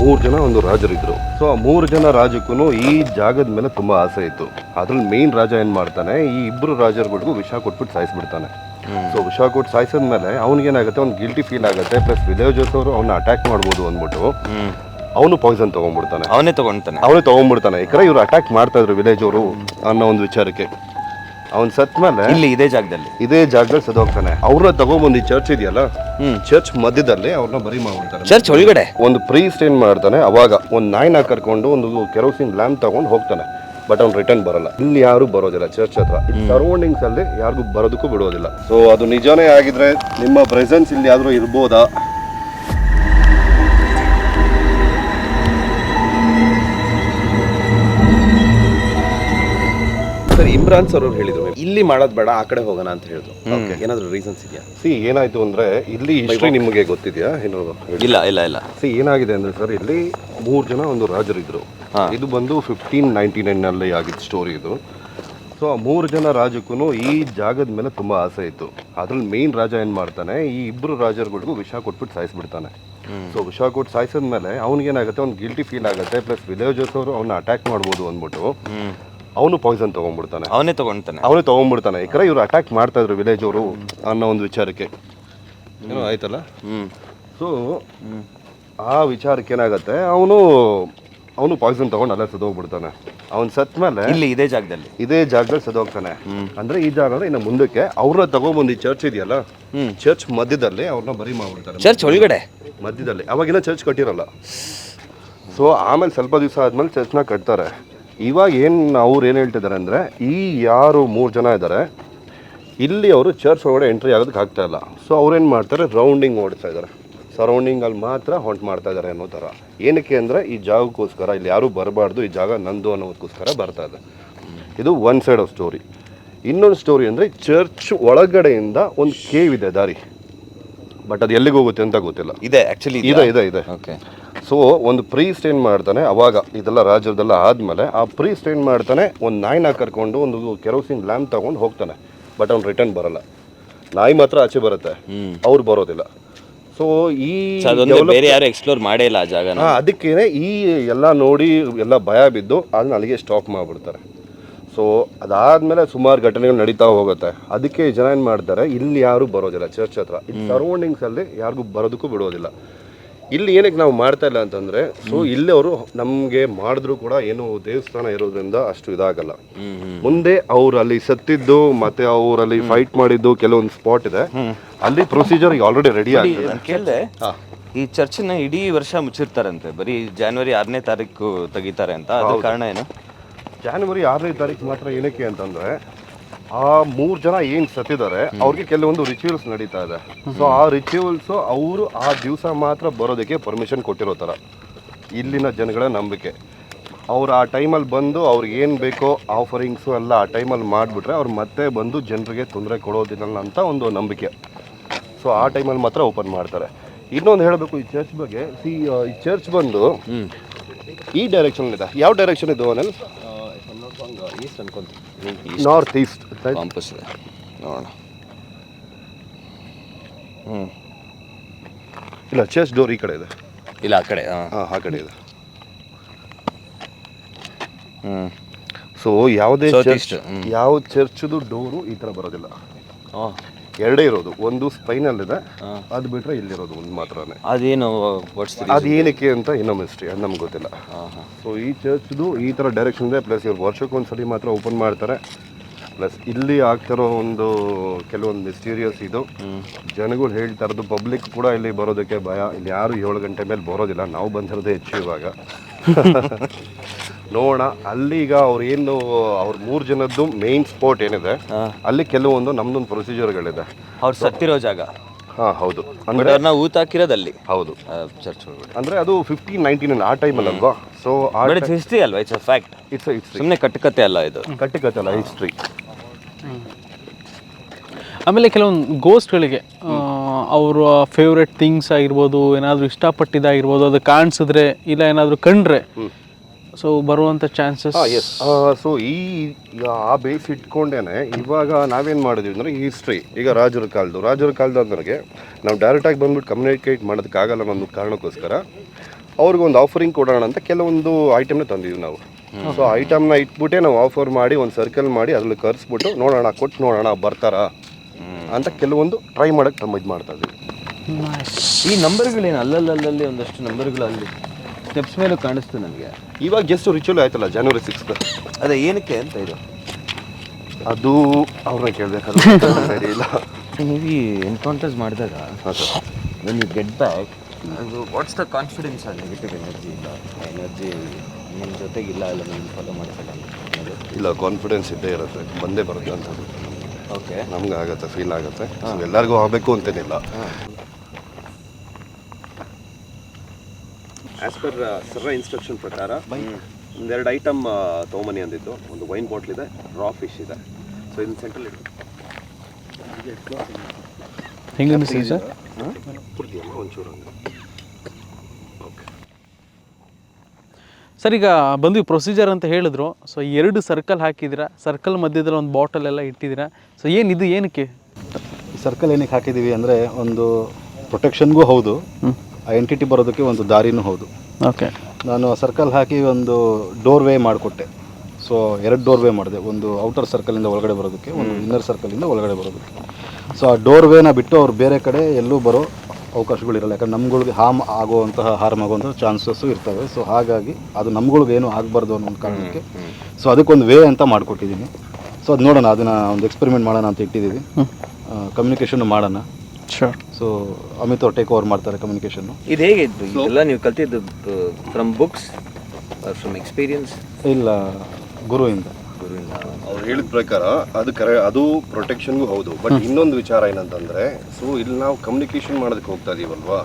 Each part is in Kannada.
ಮೂರು ಜನ ಒಂದು ರಾಜರಿದ್ದರು ಸೊ ಆ ಮೂರು ಜನ ರಾಜಕ್ಕೂ ಈ ಜಾಗದ ಮೇಲೆ ತುಂಬಾ ಆಸೆ ಇತ್ತು. ಅದ್ರಲ್ಲಿ ಮೇನ್ ರಾಜ ಏನು ಮಾಡ್ತಾನೆ ಈ ಇಬ್ರು ರಾಜರುಗಳಿಗೂ ವಿಷ ಕೊಟ್ಬಿಟ್ಟು ಸಾಯಿಸ್ಬಿಡ್ತಾನೆ. ಸೊ ವಿಷ ಕೊಟ್ಟು ಸಾಯಿಸಿದ್ಮೇಲೆ ಅವ್ನಿಗೇನಾಗುತ್ತೆ ಅವ್ನು ಗಿಲ್ಟಿ ಫೀಲ್ ಆಗುತ್ತೆ ಪ್ಲಸ್ ವಿಲೇಜರ್ಸ್ ಅವರು ಅವ್ನ ಅಟ್ಯಾಕ್ ಮಾಡ್ಬೋದು ಅಂದ್ಬಿಟ್ಟು ಅವನು ಪಾಯ್ಸನ್ ತಗೊಂಡ್ಬಿಡ್ತಾನೆ. ಅವನೇ ತಗೊಂಡ್ತಾನೆ ಅವನೇ ತಗೊಂಡ್ಬಿಡ್ತಾನೆ. ಯಾಕಂದ್ರೆ ಇವ್ರು ಅಟ್ಯಾಕ್ ಮಾಡ್ತಾ ಇದ್ರು ವಿಲೇಜ್ ಅವರು ಅನ್ನೋ ಒಂದು ವಿಚಾರಕ್ಕೆ. ಅವ್ನ್ ಸತ್ ಮೇಲೆ ಇಲ್ಲಿ ಇದೇ ಜಾಗದಲ್ಲಿ. ಇದೇ ಜಾಗದಲ್ಲಿ ಸದೋಗ್ತಾನೆ ಅವ್ರನ್ನ ತಗೊಂಡ್ಬಂದು ಈ ಚರ್ಚ್ ಇದೆಯಲ್ಲ? ಹ್ಮ್. ಚರ್ಚ್ ಮಧ್ಯದಲ್ಲಿ ಅವ್ರನ್ನ ಬರಿ ಮಾಡ್ಬಿಡ್ತಾರೆ ಚರ್ಚ್ ಒಳಗಡೆ? ಒಂದು ಪ್ರೀ ಸ್ಟೇನ್ ಮಾಡ್ತಾನೆ ಅವಾಗ ಒಂದು ನಾಯಿನ ಕರ್ಕೊಂಡು ಒಂದು ಕೆರೋಸಿನ್ ಲ್ಯಾಂಪ್ ತಗೊಂಡು ಹೋಗ್ತಾನೆ. ಬಟ್ ಅವ್ನು ರಿಟರ್ನ್ ಬರಲ್ಲ. ಇಲ್ಲಿ ಯಾರು ಬರೋದಿಲ್ಲ ಚರ್ಚ್ ಹತ್ರ. ಸರೌಂಡಿಂಗ್ಸ್ ಅಲ್ಲಿ ಯಾರಿಗೂ ಬರೋದಕ್ಕೂ ಬಿಡೋದಿಲ್ಲ. ಸೊ ಅದು ನಿಜಾನೇ ಆಗಿದ್ರೆ ನಿಮ್ಮ ಪ್ರೆಸೆನ್ಸ್ ಇಲ್ಲಿ ಆದ್ರೂ ಇರ್ಬೋದಾ? ಸರ್ ಇಮ್ರಾನ್ ಸರ್ ಅವ್ರು ಹೇಳಿದ್ರು. ಇಲ್ಲಿ ಮಾಡೋದು ಬೇಡ ಆ ಕಡೆ ಹೋಗೋಣ ಅಂತ ಹೇಳಿದ್ರು. ಏನಾದ್ರೂ ರೀಸನ್ಸ್ ಇದೆಯಾ? ಸಿ ಏನಾಯ್ತು ಅಂದ್ರೆ ಇಲ್ಲಿ ಹಿಸ್ಟ್ರಿ ನಿಮಗೆ ಗೊತ್ತಿದೆಯಾ ಏನು ಇಲ್ಲ ಇಲ್ಲ ಇಲ್ಲ. ಸಿ ಏನಾಗಿದೆ ಅಂದ್ರೆ ಸರ್ ಇಲ್ಲಿ ಮೂರು ಜನ ಒಂದು ರಾಜರಿದ್ರು. ಇದ್ದರು ಇದು ಬಂದು ಫಿಫ್ಟೀನ್ ನೈನ್ಟಿ ನೈನಲ್ಲಿ ಆಗಿದ್ದ ಸ್ಟೋರಿ ಇದು. ಸೊ ಆ ಮೂರು ಜನ ರಾಜಕ್ಕೂ ಈ ಜಾಗದ ಮೇಲೆ ತುಂಬ ಆಸೆ ಇತ್ತು. ಅದ್ರಲ್ಲಿ ಮೇನ್ ರಾಜ ಏನ್ ಮಾಡ್ತಾನೆ ಈ ಇಬ್ರು ರಾಜರುಗಳಿಗೂ ವಿಷ ಕೊಟ್ಬಿಟ್ಟು ಸಾಯಿಸ್ಬಿಡ್ತಾನೆ. ಸೊ ವಿಷ ಕೊಟ್ಟು ಸಾಯಿಸಿದ್ಮೇಲೆ ಅವ್ನಿಗೇನಾಗುತ್ತೆ ಅವ್ನು ಗಿಲ್ಟಿ ಫೀಲ್ ಆಗುತ್ತೆ ಪ್ಲಸ್ ವಿಲೇಜಸ್ ಅವರು ಅವ್ನ ಅಟ್ಯಾಕ್ ಮಾಡ್ಬೋದು ಅಂದ್ಬಿಟ್ಟು. ಅವನು ಪಾಯ್ಸನ್ ತಗೊಂಡ್ಬಿಡ್ತಾನೆ. ಅವನೇ ತಗೊಂತಾನೆ. ಅವನೇ ತಗೊಂಡ್ಬಿಡ್ತಾನೆ. ಕಡೆ ಇವರು ಅಟ್ಯಾಕ್ ಮಾಡ್ತಾ ಇದ್ರು ವಿಲೇಜ್ ಅವರು ಅನ್ನೋ ಒಂದು ವಿಚಾರಕ್ಕೆ. ಏನೋ ಆಯ್ತಲ್ಲ? ಹ್ಮ್. ಸೊ ಆ ವಿಚಾರಕ್ಕೆ ಏನಾಗುತ್ತೆ ಅವನು ಅವನು ಪಾಯ್ಸನ್ ತಗೊಂಡು ಅಲ್ಲೇ ಸದೋಗ್ಬಿಡ್ತಾನೆ ಅವ್ನು ಸತ್ ಮೇಲೆ ಇಲ್ಲಿ ಇದೇ ಜಾಗದಲ್ಲಿ. ಇದೇ ಜಾಗದಲ್ಲಿ ಸದೋಗ್ತಾನೆ ಅಂದ್ರೆ ಈ ಜಾಗ ಅಂದ್ರೆ ಇನ್ನು ಮುಂದಕ್ಕೆ ಅವ್ರನ್ನ ತಗೊಂಬಂದು ಈ ಚರ್ಚ್ ಇದೆಯಲ್ಲ? ಚರ್ಚ್ ಮಧ್ಯದಲ್ಲಿ ಅವ್ರನ್ನ ಬರಿ ಮಾಡ್ಬಿಡ್ತಾರೆ. ಚರ್ಚ್ ಒಳಗಡೆ? ಮಧ್ಯದಲ್ಲಿ. ಅವಾಗಿನ ಚರ್ಚ್ ಕಟ್ಟಿರಲ್ಲ. ಸೊ ಆಮೇಲೆ ಸ್ವಲ್ಪ ದಿವಸ ಆದ್ಮೇಲೆ ಚರ್ಚ್ನ ಕಟ್ತಾರೆ. ಇವಾಗ ಏನು ಅವ್ರು ಏನು ಹೇಳ್ತಿದ್ದಾರೆ ಅಂದರೆ ಈ ಯಾರು ಮೂರು ಜನ ಇದ್ದಾರೆ ಇಲ್ಲಿ ಅವರು ಚರ್ಚ್ ಒಳಗಡೆ ಎಂಟ್ರಿ ಆಗೋದಕ್ಕೆ ಆಗ್ತಾ ಇಲ್ಲ. ಸೊ ಅವ್ರೇನು ಮಾಡ್ತಾರೆ ರೌಂಡಿಂಗ್ ಓಡಿಸ್ತಾ ಇದ್ದಾರೆ ಸರೌಂಡಿಂಗಲ್ಲಿ ಮಾತ್ರ ಹೊಂಟ್ ಮಾಡ್ತಾ ಇದ್ದಾರೆ ಅನ್ನೋ ಥರ. ಏನಕ್ಕೆ ಅಂದರೆ ಈ ಜಾಗಕ್ಕೋಸ್ಕರ ಇಲ್ಲಿ ಯಾರೂ ಬರಬಾರ್ದು ಈ ಜಾಗ ನಂದು ಅನ್ನೋದಕ್ಕೋಸ್ಕರ ಬರ್ತಾ ಇದೆ. ಇದು ಒನ್ ಸೈಡ್ ಆಫ್ ಸ್ಟೋರಿ ಇನ್ನೊಂದು ಸ್ಟೋರಿ ಅಂದರೆ ಚರ್ಚ್ ಒಳಗಡೆಯಿಂದ ಒಂದು ಕೇವ್ ಇದೆ ದಾರಿ. ಬಟ್ ಅದು ಎಲ್ಲಿಗೆ ಹೋಗುತ್ತೆ ಅಂತ ಗೊತ್ತಿಲ್ಲ. ಇದೆ ಆ್ಯಕ್ಚುಲಿ ಇದೆ ಇದೆ ಇದೆ. ಓಕೆ ಸೊ ಒಂದು ಪ್ರೀಸ್ಟ್ ಏನು ಮಾಡ್ತಾನೆ? ಅವಾಗ ಇದೆಲ್ಲ ರಾಜ್ಯದೆಲ್ಲ ಆದಮೇಲೆ ಆ ಪ್ರೀಸ್ಟ್ ಏನು ಮಾಡ್ತಾನೆ? ಒಂದು ನಾಯಿನ ಕರ್ಕೊಂಡು ಒಂದು ಕೆರೋಸಿನ್ ಲ್ಯಾಂಪ್ ತಗೊಂಡು ಹೋಗ್ತಾನೆ. ಬಟ್ ಅವ್ನು ರಿಟರ್ನ್ ಬರಲ್ಲ. ನಾಯಿ ಮಾತ್ರ ಆಚೆ ಬರುತ್ತೆ. ಅವ್ರು ಬರೋದಿಲ್ಲ. ಸೊ ಈ ಬೇರೆ ಯಾರು ಎಕ್ಸ್ಪ್ಲೋರ್ ಮಾಡೇ ಇಲ್ಲ ಆ ಜಾಗನ. ಹಾ, ಅದಕ್ಕೇನೆ ಈ ಎಲ್ಲ ನೋಡಿ ಎಲ್ಲ ಭಯ ಬಿದ್ದು ಅದನ್ನ ಅಲ್ಲಿಗೆ ಸ್ಟಾಪ್ ಮಾಡಿಬಿಡ್ತಾರೆ. ಸೊ ಅದಾದ್ಮೇಲೆ ಸುಮಾರು ಘಟನೆಗಳು ನಡೀತಾ ಹೋಗುತ್ತೆ. ಅದಕ್ಕೆ ಜನ ಏನು ಮಾಡ್ತಾರೆ? ಇಲ್ಲಿ ಯಾರು ಬರೋದಿಲ್ಲ. ಚರ್ಚ್ ಹತ್ರ. ಇಲ್ಲಿ ಸರೌಂಡಿಂಗ್ಸಲ್ಲಿ ಯಾರಿಗೂ ಬರೋದಕ್ಕೂ ಬಿಡೋದಿಲ್ಲ. ಇಲ್ಲಿ ಏನಕ್ಕೆ ನಾವು ಮಾಡ್ತಾ ಇಲ್ಲ ಅಂತಂದ್ರೆ ಸೊ ಇಲ್ಲಿ ಅವರು ನಮಗೆ ಮಾಡಿದ್ರು ಕೂಡ ಏನು ದೇವಸ್ಥಾನ ಇರೋದ್ರಿಂದ ಅಷ್ಟು ಇದಾಗಲ್ಲ. ಮುಂದೆ ಅವ್ರು ಅಲ್ಲಿ ಸತ್ತಿದ್ದು ಮತ್ತೆ ಅವರಲ್ಲಿ ಫೈಟ್ ಮಾಡಿದ್ದು ಕೆಲವೊಂದು ಸ್ಪಾಟ್ ಇದೆ. ಅಲ್ಲಿ ಪ್ರೊಸೀಜರ್ ಆಲ್ರೆಡಿ ರೆಡಿ ಆಗಿದೆ. ನಾನು ಕೇಳಿದೆ ಈ ಚರ್ಚನ್ನ ಇಡೀ ವರ್ಷ ಮುಚ್ಚಿರ್ತಾರಂತೆ. ಬರೀ ಜಾನ್ವರಿ ಆರನೇ ತಾರೀಕು ತೆಗಿತಾರೆ ಅಂತ. ಅದ್ರ ಕಾರಣ ಏನು? ಜಾನ್ವರಿ ಆರನೇ ತಾರೀಕು ಮಾತ್ರ ಏನಕ್ಕೆ ಅಂತಂದ್ರೆ ಆ ಮೂರು ಜನ ಏನ್ ಸತ್ತಿದ್ದಾರೆ ಅವ್ರಿಗೆ ಕೆಲವೊಂದು ರಿಚುವಲ್ಸ್ ನಡೀತಾ ಇದೆ. ಸೊ ಆ ರಿಚುವಲ್ಸ್ ಅವರು ಆ ದಿವಸ ಮಾತ್ರ ಬರೋದಕ್ಕೆ ಪರ್ಮಿಷನ್ ಕೊಟ್ಟಿರೋ ತರ ಇಲ್ಲಿನ ಜನಗಳ ನಂಬಿಕೆ. ಅವ್ರು ಆ ಟೈಮಲ್ಲಿ ಬಂದು ಅವ್ರಿಗೆ ಏನು ಬೇಕೋ ಆಫರಿಂಗ್ಸು ಎಲ್ಲ ಆ ಟೈಮಲ್ಲಿ ಮಾಡಿಬಿಟ್ರೆ ಅವ್ರು ಮತ್ತೆ ಬಂದು ಜನರಿಗೆ ತೊಂದರೆ ಕೊಡೋದಿಲ್ಲ ಅಂತ ಒಂದು ನಂಬಿಕೆ. ಸೊ ಆ ಟೈಮಲ್ಲಿ ಮಾತ್ರ ಓಪನ್ ಮಾಡ್ತಾರೆ. ಇನ್ನೊಂದು ಹೇಳಬೇಕು ಈ ಚರ್ಚ್ ಬಗ್ಗೆ. ಸಿ ಈ ಚರ್ಚ್ ಬಂದು ಈ ಡೈರೆಕ್ಷನ್ ಇದೆ. ಯಾವ ಡೈರೆಕ್ಷನ್ ಇದು ಅನಿಲ್? ಈಸ್ಟ್ ಅನ್ಕೊಂತೀನಿ. ನಾರ್ತ್ ಈಸ್ಟ್ ಕಾಂಪಸ್ ಇದೆ ನೋಡೋಣ ಹ್ಞೂ ಇಲ್ಲ ಚರ್ಚ್ ಡೋರ್ ಈ ಕಡೆ ಇದೆ. ಇಲ್ಲ ಆ ಕಡೆ ಹಾಂ ಆ ಕಡೆ ಇದೆ. ಹ್ಞೂ ಸೊ ಯಾವುದೇ ಚರ್ಚ್. ಯಾವ ಚರ್ಚ್ದು ಡೋರು ಈ ಥರ ಬರೋದಿಲ್ಲ. ಹಾಂ. ಎರಡೇ ಇರೋದು. ಒಂದು ಸ್ಪೈನಲ್ ಇದೆ. ಅದು ಬಿಟ್ರೆ ಇಲ್ಲಿರೋದು ಒಂದು ಮಾತ್ರನೇ. ಅದೇನು ವರ್ಡ್ಸ್ ಅದು ಏನಕ್ಕೆ ಅಂತ ಇನ್ನೊಂದು ಮಿಸ್ಟ್ರಿ ಅದು ನಮ್ಗೆ ಗೊತ್ತಿಲ್ಲ. ಸೊ ಈ ಚರ್ಚ್ದು ಈ ಥರ ಡೈರೆಕ್ಷನ್ ಇದೆ ಪ್ಲಸ್ ಇವ್ರು ವರ್ಷಕ್ಕೊಂದ್ಸಲಿ ಮಾತ್ರ ಓಪನ್ ಮಾಡ್ತಾರೆ. ಪ್ಲಸ್ ಇಲ್ಲಿ ಆಗ್ತಿರೋ ಒಂದು ಕೆಲವೊಂದು ಮಿಸ್ಟೀರಿಯಸ್ ಇದು. ಜನಗಳು ಹೇಳ್ತಾ ಇರೋದು ಪಬ್ಲಿಕ್ ಕೂಡ ಇಲ್ಲಿ ಬರೋದಕ್ಕೆ ಭಯ. ಇಲ್ಲಿ ಯಾರು ಏಳು ಗಂಟೆ ಮೇಲೆ ಬರೋದಿಲ್ಲ. ನಾವು ಬಂದಿರೋದೇ ಹೆಚ್ಚು ಇವಾಗ. ನೋಡೋಣ. ಅಲ್ಲಿ ಈಗ ಅವ್ರು ಏನು ಅವ್ರ ಮೂರು ಜನದ್ದು ಮೇನ್ ಸ್ಪಾಟ್ ಏನಿದೆ ಅಲ್ಲಿ ಕೆಲವೊಂದು ನಮ್ದೊಂದು ಪ್ರೊಸೀಜರ್ಗಳಿದೆ ಅವ್ರು ಸತ್ತಿರೋ ಜಾಗ. ಹಾಂ ಹೌದು. ಅಂದರೆ ಅವ್ರನ್ನ ಊತ ಹಾಕಿರೋದಲ್ಲಿ. ಹೌದು. ಚರ್ಚ್ ಒಳಗಡೆ. ಅಂದರೆ ಅದು ಫಿಫ್ಟೀನ್ ನೈನ್ಟೀನ್ ಆ ಟೈಮಲ್ಲಿ ಅಲ್ವಾ? ಸೊ ಇಟ್ಸ್ ಹಿಸ್ಟ್ರಿ ಅಲ್ವಾ? It's a fact it's it's ಸುಮ್ಮನೆ ಕಟ್ಟುಕತೆ ಅಲ್ಲ ಇದು. ಕಟ್ಟಿಕತ್ತಲ್ಲ ಹಿಸ್ಟ್ರಿ ಆಮೇಲೆ ಕೆಲವೊಂದು ಗೋಸ್ಟ್ಗಳಿಗೆ ಅವರ ಫೇವ್ರೆಟ್ ಥಿಂಗ್ಸ್ ಆಗಿರ್ಬೋದು ಏನಾದರೂ ಇಷ್ಟಪಟ್ಟಿದ್ದಾಗಿರ್ಬೋದು ಅದು ಕಾಣಿಸಿದ್ರೆ ಇಲ್ಲ ಏನಾದರೂ ಕಂಡ್ರೆ ಸೊ ಬರುವಂಥ ಚಾನ್ಸಸ್ ಎಸ್ ಸೊ ಈ ಈಗ ಆ ಬೇಸ್ ಇಟ್ಕೊಂಡೇನೆ ಇವಾಗ ನಾವೇನು ಮಾಡಿದ್ವಿ ಅಂದರೆ ಹಿಸ್ಟ್ರಿ ಈಗ ರಾಜರ ಕಾಲದ್ದು. ರಾಜರ ಕಾಲದ ನನಗೆ ನಾವು ಡೈರೆಕ್ಟಾಗಿ ಬಂದ್ಬಿಟ್ಟು ಕಮ್ಯುನಿಕೇಟ್ ಮಾಡೋದಕ್ಕಾಗಲ್ಲ ಒಂದು ಕಾರಣಕ್ಕೋಸ್ಕರ ಅವ್ರಿಗೊಂದು ಆಫರಿಂಗ್ ಕೊಡೋಣ ಅಂತ ಕೆಲವೊಂದು ಐಟಮ್ನ ತಂದಿದ್ವಿ ನಾವು. ಸೊ ಐಟಮ್ನ ಇಟ್ಬಿಟ್ಟೆ ನಾವು ಆಫರ್ ಮಾಡಿ ಒಂದು ಸರ್ಕಲ್ ಮಾಡಿ ಅದ್ರಲ್ಲಿ ಕರ್ಸ್ಬಿಟ್ಟು ನೋಡೋಣ ಕೊಟ್ಟು ನೋಡೋಣ ಬರ್ತಾರಾ ಅಂತ ಕೆಲವೊಂದು ಟ್ರೈ ಮಾಡಕ್ಕೆ ನಮ್ಮ ಇದು ಮಾಡ್ತಾ ಇದ್ವಿ. ಈ ನಂಬರ್ಗಳೇನು ಅಲ್ಲಲ್ಲಲ್ಲಿ ಒಂದಷ್ಟು ನಂಬರ್ಗಳು ಅಲ್ಲಿ. ಸ್ಟೆಪ್ಸ್ ಮೇಲೆ ಕಾಣಿಸ್ತು ನನಗೆ. ಇವಾಗ ಜಸ್ಟ್ ರಿಚುವಲ್ ಆಯ್ತಲ್ಲ ಜನವರಿ ಸಿಕ್ಸ್ ಅದೇ ಏನಕ್ಕೆ ಅಂತ ಇದು? ಅದು ಅವ್ರನ್ನ ಕೇಳಬೇಕಾದ್ರೆ ಇಲ್ಲ. ನೀವು ಈ ಎನ್ಕೌಂಟರ್ಸ್ ಮಾಡಿದಾಗ sir when you get back ಅದು ವಾಟ್ಸ್ ದ ಕಾನ್ಫಿಡೆನ್ಸ್ ಆ ನೆಗೆಟಿವ್ ಎನರ್ಜಿ ಇಲ್ಲ ಎನರ್ಜಿ ನಿಮ್ಮ ಜೊತೆಗೆ ಇಲ್ಲ ನಿಮ್ಮ ಫಾಲೋ ಮಾಡ್ತಾರೆ ಇಲ್ಲ ಕಾನ್ಫಿಡೆನ್ಸ್ ಇದ್ದೇ ಇರುತ್ತೆ. ಬಂದೇ ಬರುತ್ತೆ ಅಂತ ಓಕೆ ನಮ್ಗೆ ಆಗುತ್ತೆ ಫೀಲ್ ಆಗುತ್ತೆ. ಎಲ್ಲರಿಗೂ ಆಗಬೇಕು ಅಂತೇನಿಲ್ಲ. ಆಸ್ ಪರ್ ಸರ್ರ ಇನ್ಸ್ಟ್ರಕ್ಷನ್ ಪ್ರಕಾರ ಒಂದೆರಡು ಐಟಮ್ ತೊಗೊಂಬನಿ ಅಂದಿದ್ದು. ಒಂದು ವೈನ್ ಬಾಟ್ಲ್ ಇದೆ ರಾ ಫಿಶ್ ಇದೆ. ಸೊ ಇದನ್ನ ಸೆಂಟ್ರಲ್ ಇಟ್ಟು ಹೆಂಗೆ ಸರ್? ಒಂಚೂರು ಓಕೆ ಸರ್ ಈಗ ಬಂದ್ವಿ ಪ್ರೊಸೀಜರ್ ಅಂತ ಹೇಳಿದ್ರು. ಸೊ ಎರಡು ಸರ್ಕಲ್ ಹಾಕಿದ್ದೀರಾ? ಸರ್ಕಲ್ ಮಧ್ಯದಲ್ಲಿ ಒಂದು ಬಾಟಲ್ ಎಲ್ಲ ಇಟ್ಟಿದ್ದೀರಾ? ಸೊ ಏನಿದು ಏನಕ್ಕೆ? ಸರ್ಕಲ್ ಏನಕ್ಕೆ ಹಾಕಿದ್ದೀವಿ ಅಂದರೆ ಒಂದು ಪ್ರೊಟೆಕ್ಷನ್ಗೂ ಹೌದು. ಆ ಎಂಟಿಟಿ ಬರೋದಕ್ಕೆ ಒಂದು ದಾರಿನೂ ಹೌದು. ಓಕೆ ನಾನು ಸರ್ಕಲ್ ಹಾಕಿ ಒಂದು ಡೋರ್ ವೇ ಮಾಡಿಕೊಟ್ಟೆ. ಸೊ ಎರಡು ಡೋರ್ ವೇ ಮಾಡಿದೆ. ಒಂದು ಔಟರ್ ಸರ್ಕಲಿಂದ ಒಳಗಡೆ ಬರೋದಕ್ಕೆ ಒಂದು ಇನ್ನರ್ ಸರ್ಕಲಿಂದ ಒಳಗಡೆ ಬರೋದಕ್ಕೆ. ಸೊ ಆ ಡೋರ್ ವೇನ ಬಿಟ್ಟು ಅವ್ರು ಬೇರೆ ಕಡೆ ಎಲ್ಲೂ ಬರೋ ಅವಕಾಶಗಳಿರಲ್ಲ ಯಾಕಂದ್ರೆ ನಮ್ಗಳಿಗೆ ಹಾರ್ಮ್ ಆಗುವಂತಹ ಹಾರ್ಮ್ ಆಗುವಂತಹ ಚಾನ್ಸಸ್ಸು ಇರ್ತವೆ. ಸೊ ಹಾಗಾಗಿ ಅದು ನಮ್ಗಳಿಗೆ ಏನು ಆಗಬಾರ್ದು ಅನ್ನೋ ಒಂದು ಕಾರಣಕ್ಕೆ ಸೊ ಅದಕ್ಕೊಂದು ವೇ ಅಂತ ಮಾಡಿಕೊಟ್ಟಿದ್ದೀನಿ. ಸೊ ಅದು ನೋಡೋಣ. ಅದನ್ನು ಒಂದು ಎಕ್ಸ್ಪೆರಿಮೆಂಟ್ ಮಾಡೋಣ ಅಂತ ಇಟ್ಟಿದ್ದೀವಿ. ಕಮ್ಯುನಿಕೇಶನ್ ಮಾಡೋಣ. ಶೋರ್ ಸೊ ಅಮಿತ್ ಅವ್ರು ಟೇಕ್ ಓವರ್ ಮಾಡ್ತಾರೆ ಕಮ್ಯುನಿಕೇಷನ್ನು ಇದು ಹೇಗೆ ಇದ್ದು ಇದೆಲ್ಲ ನೀವು ಕಲ್ತಿದ್ದು ಫ್ರಮ್ ಬುಕ್ಸ್ ಫ್ರಮ್ ಎಕ್ಸ್ಪೀರಿಯನ್ಸ್ ಇಲ್ಲ ಗುರುವಿಂದ. ಗುರುವಿಂದ. ಅವ್ರು ಹೇಳಿದ ಪ್ರಕಾರ ಅದು ಕರೆ ಅದು ಪ್ರೊಟೆಕ್ಷನ್ಗೂ ಹೌದು. ಬಟ್ ಇನ್ನೊಂದು ವಿಚಾರ ಏನಂತಂದ್ರೆ ಸೊ ಇಲ್ಲಿ ನಾವು ಕಮ್ಯುನಿಕೇಶನ್ ಮಾಡೋದಕ್ಕೆ ಹೋಗ್ತಾ ಇದೀವಲ್ವಾ?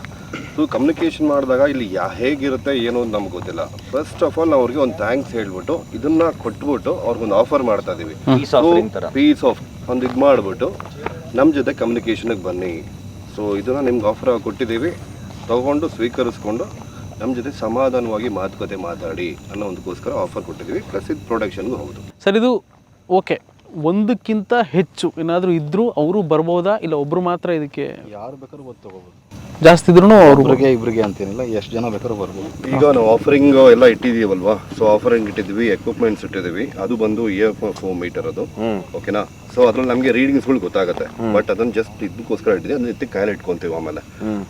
ಸೊ ಕಮ್ಯುನಿಕೇಶನ್ ಮಾಡಿದಾಗ ಇಲ್ಲಿ ಯಾ ಹೇಗಿರುತ್ತೆ ಏನು ಅಂತ ನಮ್ಗೆ ಗೊತ್ತಿಲ್ಲ. ಫಸ್ಟ್ ಆಫ್ ಆಲ್ ನಾವು ಅವ್ರಿಗೆ ಒಂದು ಥ್ಯಾಂಕ್ಸ್ ಹೇಳ್ಬಿಟ್ಟು ಇದನ್ನ ಕೊಟ್ಬಿಟ್ಟು ಅವ್ರಿಗೊಂದು ಆಫರ್ ಮಾಡ್ತಾ ಇದೀವಿ. ಪೀಸ್ ಆಫ್ ಒಂದು ಇದು ಮಾಡಿಬಿಟ್ಟು ನಮ್ಮ ಜೊತೆ ಕಮ್ಯುನಿಕೇಷನಿಗೆ ಬನ್ನಿ. ಸೊ ಇದನ್ನು ನಿಮ್ಗೆ ಆಫರ್ ಕೊಟ್ಟಿದ್ದೀವಿ. ತಗೊಂಡು ಸ್ವೀಕರಿಸ್ಕೊಂಡು ನಮ್ಮ ಜೊತೆ ಸಮಾಧಾನವಾಗಿ ಮಾತುಕತೆ ಮಾತಾಡಿ ಅನ್ನೋ ಒಂದಕ್ಕೋಸ್ಕರ ಆಫರ್ ಕೊಟ್ಟಿದ್ದೀವಿ. ಪ್ಲಸ್ ಇದು ಪ್ರೊಡಕ್ಷನ್ಗೂ ಹೌದು. ಸರ್, ಇದು ಓಕೆ ಒಂದಕ್ಕಿಂತ ಹೆಚ್ಚು ಏನಾದರೂ ಇದ್ದರೂ ಅವರು ಬರ್ಬೋದಾ? ಇಲ್ಲ ಒಬ್ರು ಮಾತ್ರ ಇದಕ್ಕೆ ಯಾರು ಬೇಕಾದ್ರೂ ಬಂದು ತಗೋಬೋದು. ಜಾಸ್ತಿ ಇದ್ರೂ ಅವರು ಒಬ್ರಿಗೆ ಇಬ್ರಿಗೆ ಅಂತೇನಿಲ್ಲ ಎಷ್ಟು ಜನ ಬೇಕಾದ್ರೂ ಬರ್ಬೋದು. ಈಗ ನಾವು ಆಫರಿಂಗ್ ಎಲ್ಲ ಇಟ್ಟಿದೀವಲ್ವಾ ಸೊ ಆಫರಿಂಗ್ ಇಟ್ಟಿದ್ವಿ ಎಕ್ವಿಪ್ಮೆಂಟ್ಸ್ ಇಟ್ಟಿದ್ದೀವಿ. ಅದು ಬಂದು ಇಯರ್ ಫೋರ್ ಮೀಟರ್ ಅದು. ಓಕೆನಾ ಸೊ ಅದ್ರಲ್ಲಿ ನಮಗೆ ರೀಡಿಂಗ್ಸ್ಗಳು ಗೊತ್ತಾಗುತ್ತೆ. ಬಟ್ ಅದನ್ನ ಜಸ್ಟ್ ಇದಕ್ಕೋಸ್ಕರ ಇಟ್ಟಿದೆ ಅದನ್ನ ಎತ್ತಿ ಕಾಯಿಲೆ ಇಟ್ಕೊಂತೀವಿ ಆಮೇಲೆ.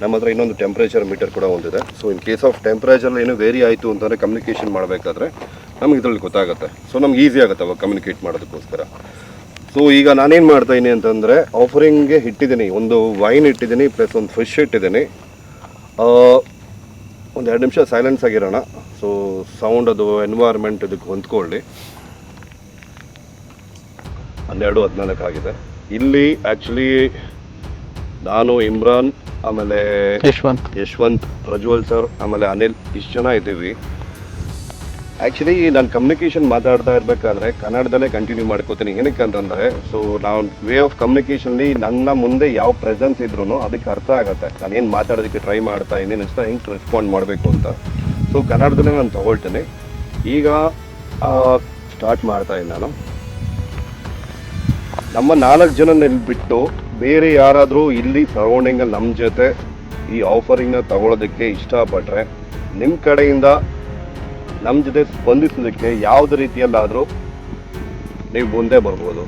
ನಮ್ಮ ಹತ್ರ ಇನ್ನೊಂದು ಟೆಂಪ್ರೇಚರ್ ಮೀಟರ್ ಕೂಡ ಒಂದಿದೆ. So in case of temperature ಏನೋ ವೇರಿ ಆಯಿತು ಅಂತಂದ್ರೆ ಕಮ್ಯುನಿಕೇಶನ್ ಮಾಡಬೇಕಾದ್ರೆ ನಮ್ಗೆ ಇದ್ರಲ್ಲಿ ಗೊತ್ತಾಗುತ್ತೆ. ಸೊ ನಮ್ಗೆ ಈಸಿ ಆಗುತ್ತೆ ಅವಾಗ ಕಮ್ಯುನಿಕೇಟ್ ಮಾಡೋದಕ್ಕೋಸ್ಕರ. ಸೊ ಈಗ ನಾನೇನು ಮಾಡ್ತಾ ಇದೀನಿ ಅಂತಂದರೆ ಆಫರಿಂಗ್ಗೆ ಇಟ್ಟಿದ್ದೀನಿ. ಒಂದು ವೈನ್ ಇಟ್ಟಿದ್ದೀನಿ ಪ್ಲಸ್ ಒಂದು ಫಿಶ್ ಇಟ್ಟಿದ್ದೀನಿ. ಒಂದು ಎರಡು ನಿಮಿಷ ಸೈಲೆನ್ಸ್ ಆಗಿರೋಣ. ಸೊ ಸೌಂಡ್ ಅದು ಎನ್ವೈರ್ಮೆಂಟ್ ಇದಕ್ಕೆ ಹೊಂದ್ಕೊಳ್ಳಿ. ಹನ್ನೆರಡು ಹದಿನಾಲ್ಕು ಆಗಿದೆ. ಇಲ್ಲಿ ಆ್ಯಕ್ಚುಲಿ ನಾನು ಇಮ್ರಾನ್ ಆಮೇಲೆ ಯಶವಂತ್. ಯಶವಂತ್ ಪ್ರಜ್ವಲ್ ಸರ್ ಆಮೇಲೆ ಅನಿಲ್ ಇಷ್ಟು ಜನ ಇದ್ದೀವಿ. ಆ್ಯಕ್ಚುಲಿ ನಾನು ಕಮ್ಯುನಿಕೇಷನ್ ಮಾತಾಡ್ತಾ ಇರಬೇಕಾದ್ರೆ ಕನ್ನಡದಲ್ಲೇ ಕಂಟಿನ್ಯೂ ಮಾಡ್ಕೋತೀನಿ. ಏನಕ್ಕೆ ಅಂತಂದರೆ ಸೊ ನಾನು ವೇ ಆಫ್ ಕಮ್ಯುನಿಕೇಷನ್ಲಿ ನನ್ನ ಮುಂದೆ ಯಾವ ಪ್ರೆಸೆನ್ಸ್ ಇದ್ರೂ ಅದಕ್ಕೆ ಅರ್ಥ ಆಗುತ್ತೆ. ನಾನು ಏನು ಮಾತಾಡೋದಕ್ಕೆ ಟ್ರೈ ಮಾಡ್ತಾ ಇದ್ದೀನಿ ಅನಿಸ್ತಾ ಹೆಂಗೆ ರೆಸ್ಪಾಂಡ್ ಮಾಡಬೇಕು ಅಂತ. ಸೊ ಕನ್ನಡದಲ್ಲೇ ನಾನು ತೊಗೊಳ್ತೀನಿ. ಈಗ ಸ್ಟಾರ್ಟ್ ಮಾಡ್ತಾ ಇದ್ದೀನಿ ನಾನು. ನಮ್ಮ ನಾಲ್ಕು ಜನ ಬಿಟ್ಟು ಬೇರೆ ಯಾರಾದರೂ ಇಲ್ಲಿ ಸರೌಂಡಿಂಗಲ್ಲಿ ನಮ್ಮ ಜೊತೆ ಈ ಆಫರಿಂಗ್ನ ತಗೊಳ್ಳೋದಕ್ಕೆ ಇಷ್ಟಪಟ್ಟರೆ ನಿಮ್ಮ ಕಡೆಯಿಂದ ನಮ್ಮ ಜೊತೆ ಸ್ಪಂದಿಸೋದಕ್ಕೆ ಯಾವುದೇ ರೀತಿಯಲ್ಲಾದರೂ ನೀವು ಮುಂದೆ ಬರ್ಬೋದು.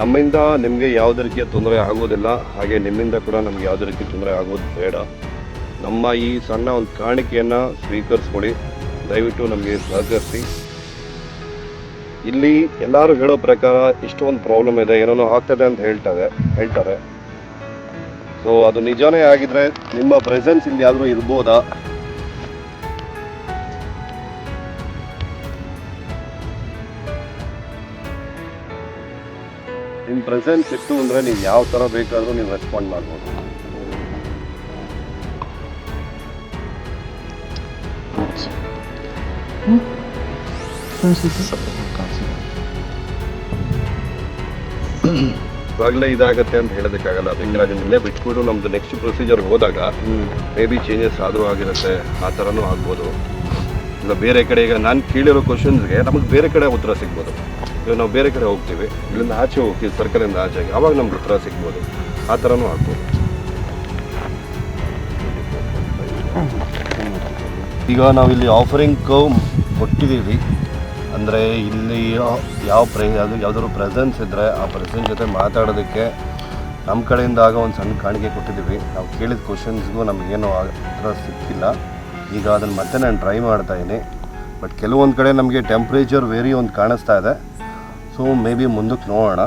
ನಮ್ಮಿಂದ ನಿಮಗೆ ಯಾವುದೇ ರೀತಿಯ ತೊಂದರೆ ಆಗೋದಿಲ್ಲ, ಹಾಗೆ ನಿಮ್ಮಿಂದ ಕೂಡ ನಮ್ಗೆ ಯಾವುದೇ ರೀತಿ ತೊಂದರೆ ಆಗೋದು ಬೇಡ. ನಮ್ಮ ಈ ಸಣ್ಣ ಒಂದು ಕಾಣಿಕೆಯನ್ನು ಸ್ವೀಕರಿಸ್ಕೊಳ್ಳಿ. ದಯವಿಟ್ಟು ನಮಗೆ ಸಹಕರಿಸಿ. ಇಲ್ಲಿ ಎಲ್ಲರೂ ಹೇಳೋ ಪ್ರಕಾರ ಇಷ್ಟೊಂದು ಪ್ರಾಬ್ಲಮ್ ಇದೆ, ಏನೇನೋ ಆಗ್ತದೆ ಅಂತ ಹೇಳ್ತಾರೆ ಹೇಳ್ತಾರೆ. ಸೊ ಅದು ನಿಜಾನೇ ಆಗಿದ್ರೆ ನಿಮ್ಮ ಪ್ರೆಸೆನ್ಸ್ ಇಲ್ಲಿ ಆದರೂ ಇರ್ಬೋದಾ? ನಿಮ್ಮ ಪ್ರೆಸೆನ್ಸ್ ಇತ್ತು ಅಂದರೆ ನೀವು ಯಾವ ಥರ ಬೇಕಾದರೂ ನೀವು ರೆಸ್ಪಾಂಡ್ ಮಾಡ್ಬೋದು. ಇವಾಗಲೇ ಇದಾಗತ್ತೆ ಅಂತ ಹೇಳೋದಕ್ಕಾಗಲ್ಲ. ಅದನ್ನ ಇಲ್ಲೇ ಬಿಟ್ಬಿಟ್ಟು ನಮ್ದು ನೆಕ್ಸ್ಟ್ ಪ್ರೊಸೀಜರ್ಗೆ ಹೋದಾಗ ಮೇ ಬಿ ಚೇಂಜಸ್ ಆದರೂ ಆಗಿರುತ್ತೆ ಆ ಥರನೂ ಆಗ್ಬೋದು. ಇಲ್ಲ ಬೇರೆ ಕಡೆ ಈಗ ನಾನು ಕೇಳಿರೋ ಕ್ವಶನ್ಸ್ಗೆ ನಮಗೆ ಬೇರೆ ಕಡೆ ಉತ್ತರ ಸಿಗ್ಬೋದು. ಇವಾಗ ನಾವು ಬೇರೆ ಕಡೆ ಹೋಗ್ತೀವಿ ಇಲ್ಲಿಂದ ಆಚೆ ಹೋಗ್ತೀವಿ ಸರ್ಕಲಿಂದ ಆಚೆಗೆ ಆವಾಗ ನಮ್ಗೆ ಉತ್ತರ ಸಿಗ್ಬೋದು. ಆ ಥರನೂ ಆಗ್ಬೋದು. ಈಗ ನಾವು ಇಲ್ಲಿ ಆಫರಿಂಗ್ ಕವ್ ಕೊಟ್ಟಿದ್ದೀವಿ. ಅಂದರೆ ಇಲ್ಲಿ ಯಾವ ಪ್ರೈ ಅದು ಯಾವುದಾದ್ರು ಪ್ರೆಸೆನ್ಸ್ ಇದ್ದರೆ ಆ ಪ್ರೆಸೆನ್ಸ್ ಜೊತೆ ಮಾತಾಡೋದಕ್ಕೆ ನಮ್ಮ ಕಡೆಯಿಂದ ಆಗ ಒಂದು ಸಣ್ಣ ಕಾಣಿಕೆ ಕೊಟ್ಟಿದ್ದೀವಿ. ನಾವು ಕೇಳಿದ ಕ್ವಶನ್ಸ್ಗೂ ನಮಗೇನು ಉತ್ತರ ಸಿಕ್ಕಿಲ್ಲ. ಈಗ ಅದನ್ನು ಮತ್ತೆ ನಾನು ಟ್ರೈ ಮಾಡ್ತಾಯಿದ್ದೀನಿ ಬಟ್ ಕೆಲವೊಂದು ಕಡೆ ನಮಗೆ ಟೆಂಪ್ರೇಚರ್ ವೇರಿ ಒಂದು ಕಾಣಿಸ್ತಾ ಇದೆ. ಸೊ ಮೇ ಬಿ ಮುಂದಕ್ಕೆ ನೋಡೋಣ.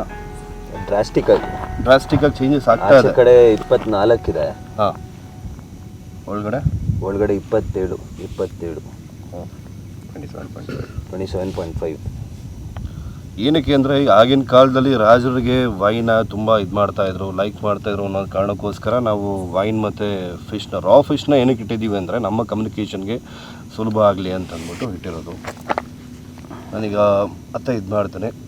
ಡ್ರಾಸ್ಟಿಕ್ ಆಗಿ. ಡ್ರಾಸ್ಟಿಕ್ಕಾಗಿ ಚೇಂಜಸ್ ಆಗ್ತಾ ಇದೆ. ಕಡೆ ಇದೆ. ಹಾಂ. ಒಳಗಡೆ? ಒಳಗಡೆ ಇಪ್ಪತ್ತೇಳು ಇಪ್ಪತ್ತೇಳು. Twenty seven point twenty seven point five. ಏನಕ್ಕೆ ಅಂದರೆ ಆಗಿನ ಕಾಲದಲ್ಲಿ ರಾಜರಿಗೆ ವೈನ ತುಂಬ ಇದು ಮಾಡ್ತಾಯಿದ್ರು ಲೈಕ್ ಮಾಡ್ತಾಯಿದ್ರು ಅನ್ನೋ ಕಾರಣಕ್ಕೋಸ್ಕರ ನಾವು ವೈನ್ ಮತ್ತು ಫಿಶ್ನ ರಾ ಫಿಶ್ನ ಏನಕ್ಕೆ ಇಟ್ಟಿದ್ದೀವಿ ಅಂದರೆ ನಮ್ಮ ಕಮ್ಯುನಿಕೇಷನ್ಗೆ ಸುಲಭ ಆಗಲಿ ಅಂತ ಅಂದ್ಬಿಟ್ಟು ಇಟ್ಟಿರೋದು. ನಾನೀಗ ಮತ್ತೆ ಇದು ಮಾಡ್ತೇನೆ.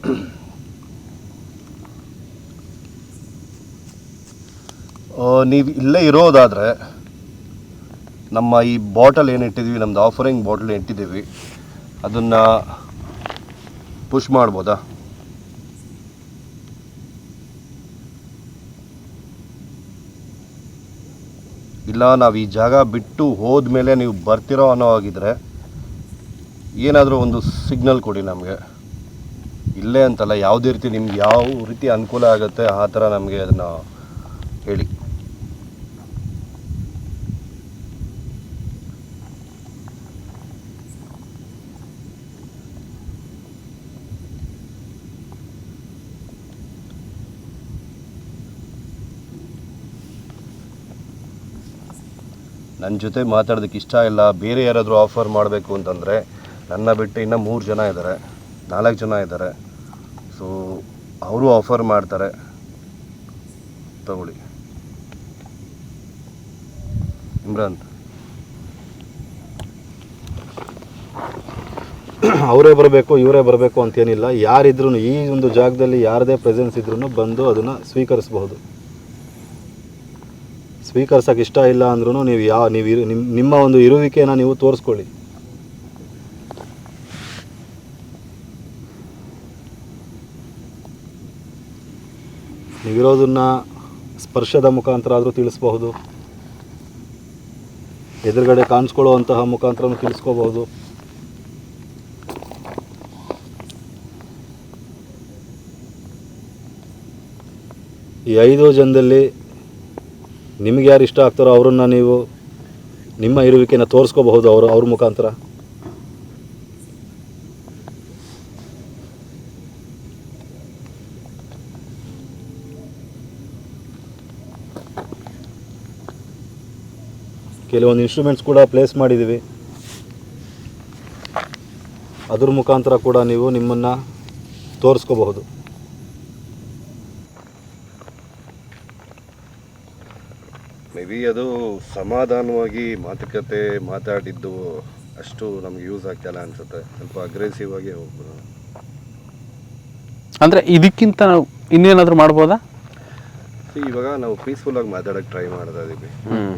ನೀವು ಇಲ್ಲೇ ಇರೋದಾದರೆ ನಮ್ಮ ಈ ಬಾಟಲ್ ಏನು ಇಟ್ಟಿದ್ದೀವಿ ನಮ್ಮದು ಆಫರಿಂಗ್ ಬಾಟಲ್ ಇಟ್ಟಿದ್ದೀವಿ ಅದನ್ನು ಪುಷ್ ಮಾಡ್ಬೋದಾ? ಇಲ್ಲ, ನಾವು ಈ ಜಾಗ ಬಿಟ್ಟು ಹೋದ ಮೇಲೆ ನೀವು ಬರ್ತಿರೋ ಅನ್ನೋ ಆಗಿದ್ರೆ ಏನಾದರೂ ಒಂದು ಸಿಗ್ನಲ್ ಕೊಡಿ ನಮಗೆ. ಇಲ್ಲೇ ಅಂತಲ್ಲ, ಯಾವುದೇ ರೀತಿ ನಿಮ್ಗೆ ಯಾವ ರೀತಿ ಅನುಕೂಲ ಆಗುತ್ತೆ ಆ ಥರ ನಮಗೆ ಅದನ್ನು ಹೇಳಿ. ನನ್ನ ಜೊತೆ ಮಾತಾಡೋದಕ್ಕೆ ಇಷ್ಟ ಇಲ್ಲ, ಬೇರೆ ಯಾರಾದರೂ ಆಫರ್ ಮಾಡಬೇಕು ಅಂತಂದರೆ ನನ್ನ ಬಿಟ್ಟು ಇನ್ನೂ ಮೂರು ಜನ ಇದ್ದಾರೆ ನಾಲ್ಕು ಜನ ಇದ್ದಾರೆ ಸೊ ಅವರು ಆಫರ್ ಮಾಡ್ತಾರೆ. ತಗೊಳ್ಳಿ. ಇಮ್ರಾನ್. ಅವರೇ ಬರಬೇಕು, ಇವರೇ ಬರಬೇಕು ಅಂತೇನಿಲ್ಲ. ಯಾರಿದ್ರೂ ಈ ಒಂದು ಜಾಗದಲ್ಲಿ ಯಾರದೇ ಪ್ರೆಸೆನ್ಸ್ ಇದ್ರೂ ಬಂದು ಅದನ್ನು ಸ್ವೀಕರಿಸಬಹುದು. ಸ್ವೀಕರಿಸೋಕೆ ಇಷ್ಟ ಇಲ್ಲ ಅಂದ್ರೂ ನೀವು ಯಾವ ನೀವು ಇರು ನಿಮ್ಮ ನಿಮ್ಮ ಒಂದು ಇರುವಿಕೆಯನ್ನು ನೀವು ತೋರಿಸ್ಕೊಳ್ಳಿ. ನೀವಿರೋದನ್ನು ಸ್ಪರ್ಶದ ಮುಖಾಂತರ ಆದರೂ ತಿಳಿಸ್ಬಹುದು. ಎದುರುಗಡೆ ಕಾಣಿಸ್ಕೊಳ್ಳುವಂತಹ ಮುಖಾಂತರನೂ ತಿಳಿಸ್ಕೋಬಹುದು. ಈ ಐದು ಜನದಲ್ಲಿ ನಿಮಗೆ ಯಾರು ಇಷ್ಟ ಆಗ್ತಾರೋ ಅವರನ್ನು ನೀವು ನಿಮ್ಮ ಇರುವಿಕೆನ ತೋರಿಸ್ಕೋಬಹುದು ಅವರು ಅವ್ರ ಮುಖಾಂತರ. ಕೆಲವೊಂದು ಇನ್ಸ್ಟ್ರೂಮೆಂಟ್ಸ್ ಕೂಡ ಪ್ಲೇಸ್ ಮಾಡಿದ್ದೀವಿ. ಅದ್ರ ಮುಖಾಂತರ ಕೂಡ ನೀವು ನಿಮ್ಮನ್ನು ತೋರಿಸ್ಕೋಬಹುದು. ಬಿ ಅದು ಸಮಾಧಾನವಾಗಿ ಮಾತುಕತೆ ಮಾತಾಡಿದ್ದು ಅಷ್ಟು ನಮ್ಗೆ ಯೂಸ್ ಆಗ್ತಾಯಿಲ್ಲ ಅನ್ಸುತ್ತೆ. ಸ್ವಲ್ಪ ಅಗ್ರೆಸಿವ್ ಆಗಿ ಹೋಗ್ಬೋದು. ಅಂದ್ರೆ ಇದಕ್ಕಿಂತ ನಾವು ಇನ್ನೇನಾದರೂ ಮಾಡ್ಬೋದಾ? ಸೊ ಇವಾಗ ನಾವು ಪೀಸ್ಫುಲ್ ಆಗಿ ಮಾತಾಡಕ್ಕೆ ಟ್ರೈ ಮಾಡ್ತಾ ಇದೀವಿ.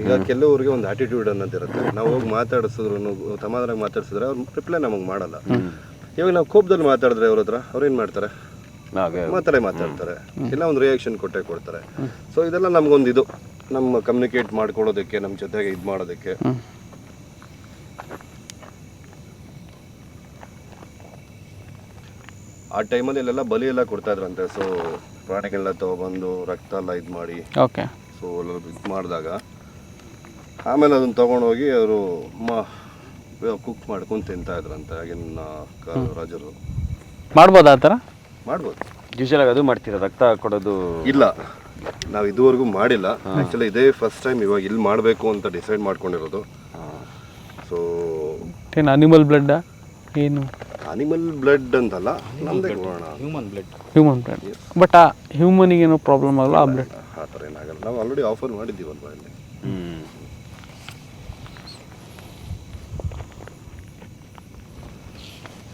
ಈಗ ಕೆಲವರಿಗೆ ಒಂದು ಆಟಿಟ್ಯೂಡ್ ಅನ್ನೋದಿರುತ್ತೆ ನಾವು ಹೋಗಿ ಮಾತಾಡಿಸಿದ್ರು ಸಮಾಧಾನ ಮಾತಾಡಿಸಿದ್ರೆ ಅವ್ರು ರಿಪ್ಲೈ ನಮಗೆ ಮಾಡಲ್ಲ. ಇವಾಗ ನಾವು ಕೋಪದಲ್ಲಿ ಮಾತಾಡಿದ್ರೆ ಅವ್ರ ಹತ್ರ ಅವ್ರು ಏನು ಮಾಡ್ತಾರೆ? ಮಾತಾಡೇ ಮಾತಾಡ್ತಾರೆ. ಇಲ್ಲ ಒಂದು ರಿಯಾಕ್ಷನ್ ಕೊಟ್ಟೆ ಕೊಡ್ತಾರೆ. ಸೊ ಇದೆಲ್ಲ ನಮ್ಗೊಂದು ಇದು ನಮ್ಮ ಕಮ್ಯುನಿಕೇಟ್ ಮಾಡ್ಕೊಳ್ಳೋದಕ್ಕೆ ನಮ್ಮ ಜೊತೆಗೆ ಇದು ಮಾಡೋದಕ್ಕೆ. ಆ ಟೈಮಲ್ಲಿ ಇಲ್ಲೆಲ್ಲ ಬಲಿ ಎಲ್ಲ ಕೊಡ್ತಾ ಇದ್ರಂತೆ. ಸೊ ಪ್ರಾಣಿಗಳನ್ನ ತಗೊಬಂದು ರಕ್ತ ಎಲ್ಲ ಇದು ಮಾಡಿ. ಓಕೆ ಸೊ ಇದು ಮಾಡಿದಾಗ ಆಮೇಲೆ ಅದನ್ನ ತೊಗೊಂಡೋಗಿ ಅವರು ಮಾ ಕುಕ್ ಮಾಡ್ಕೊಂಡು ತಿಂತಾ ಇದ್ರಂತೆ. ಆಗಿನ ರಾಜರು. ಮಾಡ್ಬೋದಾ ಆ ಥರ? ಮಾಡ್ಬೋದು. ಯೂಶಲಾಗಿ ಅದು ಮಾಡ್ತೀರಾ? ರಕ್ತ ಕೊಡೋದು? ಇಲ್ಲ. ನಾವು ಇದುವರೆಗೂ ಮಾಡಿಲ್ಲ. ಆ್ಯಕ್ಚುಲಿ ಇದೇ ಫಸ್ಟ್ ಟೈಮ್ ಇವಾಗ ಇಲ್ಲಿ ಮಾಡಬೇಕು ಅಂತ ಡಿಸೈಡ್ ಮಾಡ್ಕೊಂಡಿರೋದು. ಸೊ ಏನು ಅನಿಮಲ್ ಬ್ಲಡ್ ಏನು? ಅನಿಮಲ್ ಬ್ಲಡ್ ಅಂತಲ್ಲ ನಮ್ದೇ ಕೊಡೋಣ human blood human blood but ಆ ಹ್ಯೂಮನಿಗೆ ಏನೋ ಪ್ರಾಬ್ಲಮ್ ಆಗಲ್ಲ ಆ ಬ್ಲಡ್ ಆ ಥರ ಏನಾಗಲ್ಲ ನಾವು ಆಲ್ರೆಡಿ ಆಫರ್ ಮಾಡಿದ್ದೀವಲ್ವಾ ಇಲ್ಲಿ? ಹ್ಮ್.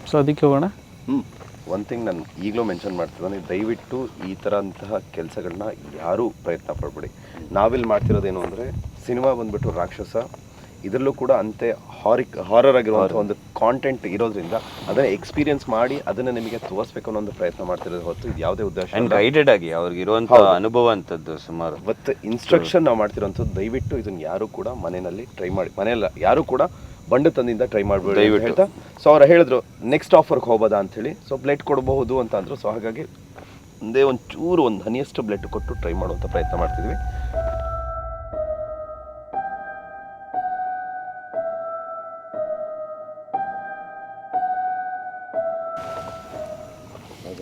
ಸೊ ಅದಕ್ಕೆ ಹೋಗೋಣ? ಹ್ಞೂ ಒನ್ ಥಿಂಗ್ ನಾನು ಈಗಲೂ ಮೆನ್ಷನ್ ಮಾಡ್ತಿದ್ದಾನೆ ದಯವಿಟ್ಟು ಈ ಥರ ಅಂತಹ ಕೆಲಸಗಳನ್ನ ಯಾರೂ ಪ್ರಯತ್ನ ಪಡಬೇಡಿ. ನಾವಿಲ್ಲಿ ಮಾಡ್ತಿರೋದೇನು ಅಂದರೆ ಸಿನಿಮಾ ಬಂದ್ಬಿಟ್ಟು ರಾಕ್ಷಸ ಇದರಲ್ಲೂ ಕೂಡ ಅಂತೆ ಹಾರಿಕ್ ಹಾರರ್ ಆಗಿರುವಂಥ ಒಂದು ಕಾಂಟೆಂಟ್ ಇರೋದ್ರಿಂದ ಅದನ್ನ ಎಕ್ಸ್ಪೀರಿಯನ್ಸ್ ಮಾಡಿ ಅದನ್ನ ನಿಮಗೆ ತೋರಿಸ್ಬೇಕು ಅನ್ನೋ ಒಂದು ಪ್ರಯತ್ನ ಮಾಡ್ತಿರೋದು ಹೊತ್ತು ಇದು ಯಾವುದೇ ಉದ್ದೇಶ. ಗೈಡೆಡ್ ಆಗಿ ಅವ್ರಿಗೆ ಇರುವಂಥ ಅನುಭವ ಅಂತದ್ದು ಸುಮಾರು. ಬಟ್ ಇನ್ಸ್ಟ್ರಕ್ಷನ್ ನಾವು ಮಾಡ್ತಿರೋಂಥದ್ದು ದಯವಿಟ್ಟು ಇದನ್ನ ಯಾರು ಕೂಡ ಮನೆಯಲ್ಲಿ ಟ್ರೈ ಮಾಡಿ ಮನೆಯಲ್ಲ ಯಾರು ಕೂಡ ಬಂಡ ತಂದಿಂದ ಟ್ರೈ ಮಾಡ್ಬೇಡಿ ದಯವಿಟ್ಟು. ಹೇಳ್ತಾ. ಸೊ ಅವ್ರು ಹೇಳಿದ್ರು ನೆಕ್ಸ್ಟ್ ಆಫರ್ಗೆ ಹೋಗೋದಾ? ಅಂಥೇಳಿ ಸೊ ಬ್ಲೆಡ್ ಕೊಡಬಹುದು ಅಂತ ಅಂದರು. ಸೊ ಹಾಗಾಗಿ ಒಂದೇ ಒಂದು ಚೂರು ಒಂದು ಹನಿಯಷ್ಟು ಬ್ಲೆಡ್ ಕೊಟ್ಟು ಟ್ರೈ ಮಾಡುವಂಥ ಪ್ರಯತ್ನ ಮಾಡ್ತಿದ್ವಿ.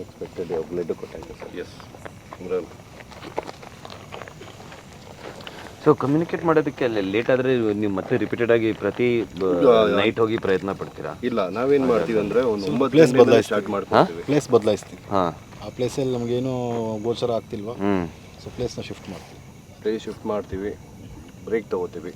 ಎಕ್ಸ್ಪೆಕ್ಟೆಡ್ ಬ್ಲೆಡ್ ಕೊಟ್ಟಾಯ್ತು ಸರ್ ಎಸ್ ಸೊ ಕಮ್ಯುನಿಕೇಟ್ ಮಾಡೋದಕ್ಕೆ ಅಲ್ಲಿ ಲೇಟ್ ಆದ್ರೆ ನೀವು ಮತ್ತೆ ರಿಪೀಟೆಡ್ ಆಗಿ ಪ್ರತಿ ನೈಟ್ ಹೋಗಿ ಪ್ರಯತ್ನ ಪಡ್ತೀರಾ? ಇಲ್ಲ ನಾವೇನು ಮಾಡ್ತೀವಿ ಅಂದ್ರೆ ಒಂದು ಒಂಬತ್ತು ಪ್ಲೇಸ್ ಬದಲಾಯಿಸಿ ಬದಲಾಯಿಸ್ತೀವಿ. ಸ್ಟಾರ್ಟ್ ಮಾಡ್ತೀವಿ ಪ್ಲೇಸ್ ಬದಲಾಯಿಸ್ತೀವಿ. ಹಾಂ. ಆ ಪ್ಲೇಸಲ್ಲಿ ನಮಗೇನು ಗೋಚರ ಆಗ್ತಿಲ್ವಾ? ಹ್ಞೂ ಸೊ ಪ್ಲೇಸ್ನ ಶಿಫ್ಟ್ ಮಾಡ್ತೀವಿ. ಪ್ಲೇಸ್ ಶಿಫ್ಟ್ ಮಾಡ್ತೀವಿ. ಬ್ರೇಕ್ ತಗೋತೀವಿ.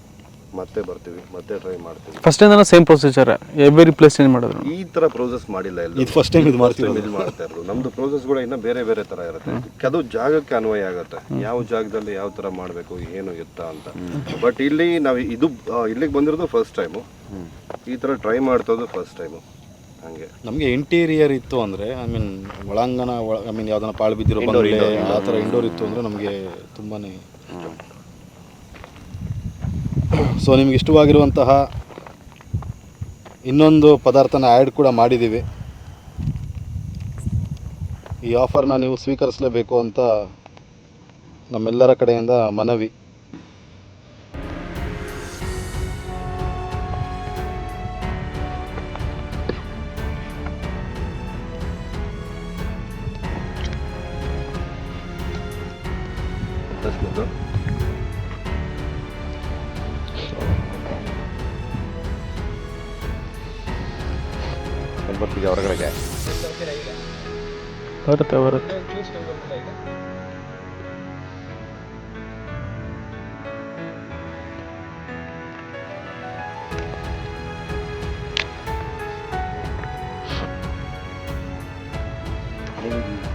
ಮತ್ತೆ ಬರ್ತೀವಿ ಮತ್ತೆ ಟ್ರೈ ಮಾಡ್ತೀವಿ. First time same procedure every place change ಮಾಡಿದ್ರು. ಈ ತರ ಪ್ರೋಸೆಸ್ ಮಾಡಿಲ್ಲ ಎಲ್ಲ ಇದು ಫಸ್ಟ್ ಟೈಮ್ ಇದು ಮಾಡ್ತೀವಿ ಇದು ಮಾಡ್ತಾ ಇರೋದು. ನಮ್ದು ಪ್ರೋಸೆಸ್ ಕೂಡ ಇನ್ನ ಬೇರೆ ಬೇರೆ ತರ ಇರುತ್ತೆ. ಅದು ಜಾಗಕ್ಕೆ ಅನ್ವಯ ಆಗುತ್ತೆ. ಯಾವ ಜಾಗದಲ್ಲಿ ಯಾವ ತರ ಮಾಡಬೇಕು ಏನು ಎತ್ತ ಅಂತ. ಬಟ್ ಇಲ್ಲಿ ನಾವು ಇದು ಇಲ್ಲಿಗೆ ಬಂದಿರೋದು ಫಸ್ಟ್ ಟೈಮು ಈ ತರ ಟ್ರೈ ಮಾಡ್ತೋದು ಫಸ್ಟ್ ಟೈಮು ಹಂಗೆ. ನಮಗೆ ಇಂಟೀರಿಯರ್ ಇತ್ತು ಅಂದರೆ ಐ ಮೀನ್ ಒಳಾಂಗಣ ಐ ಮೀನ್ ಯಾವ್ದನ್ನ ಪಾಳು ಬಿದ್ದಿರೋ ಆ ಥರ ಇಂಡೋರ್ ಇತ್ತು ಅಂದ್ರೆ ನಮಗೆ ತುಂಬಾ ಸೊ ನಿಮ್ಗೆ ಇಷ್ಟವಾಗಿರುವಂತಹ ಇನ್ನೊಂದು ಪದಾರ್ಥನ ಆ್ಯಡ್ ಕೂಡ ಮಾಡಿದ್ದೀವಿ. ಈ ಆಫರ್ನ ನೀವು ಸ್ವೀಕರಿಸಲೇಬೇಕು ಅಂತ ನಮ್ಮೆಲ್ಲರ ಕಡೆಯಿಂದ ಮನವಿ. ಬರುತ್ತೆ ಬರುತ್ತೆ ಝೂಮ್